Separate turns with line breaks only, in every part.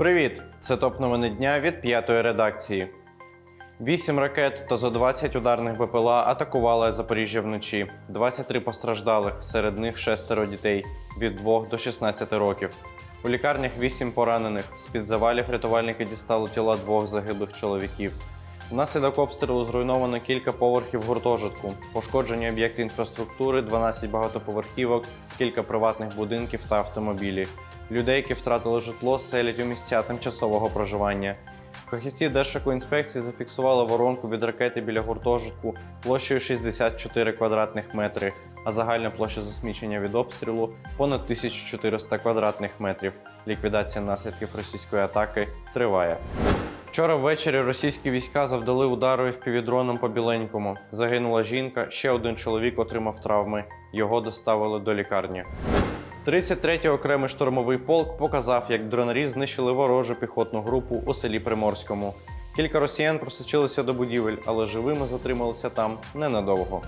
Привіт! Це топ новини дня від п'ятої редакції. Вісім ракет та зо 20 ударних БПЛА атакували Запоріжжя вночі. 23 постраждалих, серед них шестеро дітей від 2 до 16 років. У лікарнях 8 поранених. З-під завалів рятувальники дістали тіла двох загиблих чоловіків. Внаслідок обстрілу зруйновано кілька поверхів гуртожитку, пошкоджені об'єкти інфраструктури, 12 багатоповерхівок, кілька приватних будинків та автомобілі. Людей, які втратили житло, селять у місця тимчасового проживання. Фахівці Держекоінспекції зафіксували воронку від ракети біля гуртожитку площею 64 квадратних метри, а загальна площа засмічення від обстрілу понад 1400 квадратних метрів. Ліквідація наслідків російської атаки триває. Вчора ввечері російські війська завдали удару впівдроном по біленькому. Загинула жінка, ще один чоловік отримав травми. Його доставили до лікарні. 33-й окремий штурмовий полк показав, як дронарі знищили ворожу піхотну групу у селі Приморському. Кілька росіян просочилися до будівель, але живими затрималися там ненадовго.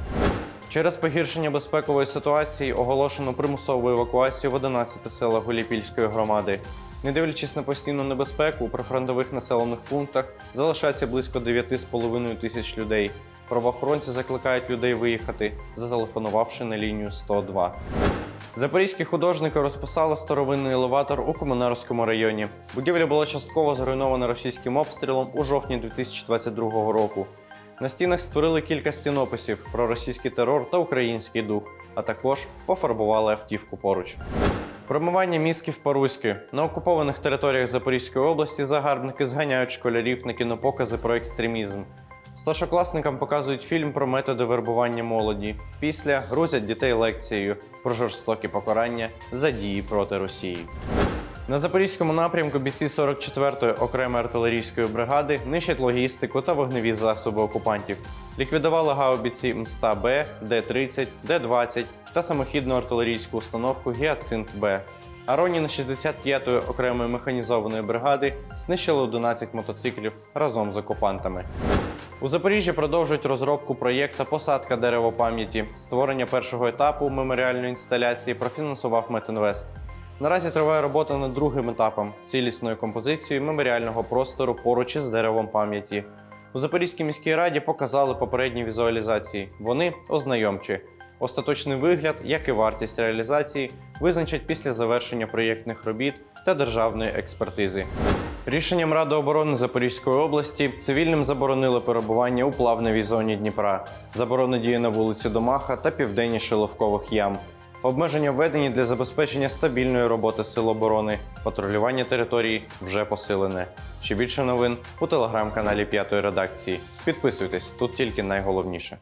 Через погіршення безпекової ситуації оголошено примусову евакуацію в 11 селах Гуліпільської громади. Не дивлячись на постійну небезпеку, у прифронтових населених пунктах залишається близько 9,5 тисяч людей. Правоохоронці закликають людей виїхати, зателефонувавши на лінію 102. Запорізькі художники розписали старовинний елеватор у Комунарському районі. Будівля була частково зруйнована російським обстрілом у жовтні 2022 року. На стінах створили кілька стінописів про російський терор та український дух, а також пофарбували автівку поруч. Промивання мізків по-руськи. На окупованих територіях Запорізької області загарбники зганяють школярів на кінопокази про екстремізм. Старшокласникам показують фільм про методи вербування молоді. Після грузять дітей лекцією про жорстокі покарання за дії проти Росії. На запорізькому напрямку бійці 44-ї окремої артилерійської бригади нищать логістику та вогневі засоби окупантів. Ліквідували гаубіці Мста Б, Д-30, Д-20 та самохідну артилерійську установку Гіацинт Б. А Роніни 65-ї окремої механізованої бригади знищили 11 мотоциклів разом з окупантами. У Запоріжжі продовжують розробку проєкта Посадка дерева пам'яті. Створення першого етапу меморіальної інсталяції профінансував Метинвест. Наразі триває робота над другим етапом цілісною композицією меморіального простору поруч із деревом пам'яті. У Запорізькій міській раді показали попередні візуалізації. Вони ознайомчі. Остаточний вигляд, як і вартість реалізації, визначать після завершення проєктних робіт та державної експертизи. Рішенням Ради оборони Запорізької області цивільним заборонили перебування у плавневій зоні Дніпра. Заборона діє на вулиці Домаха та південніше Ловкових ям. Обмеження введені для забезпечення стабільної роботи сил оборони. Патрулювання території вже посилене. Ще більше новин у телеграм-каналі П'ятої редакції. Підписуйтесь, тут тільки найголовніше.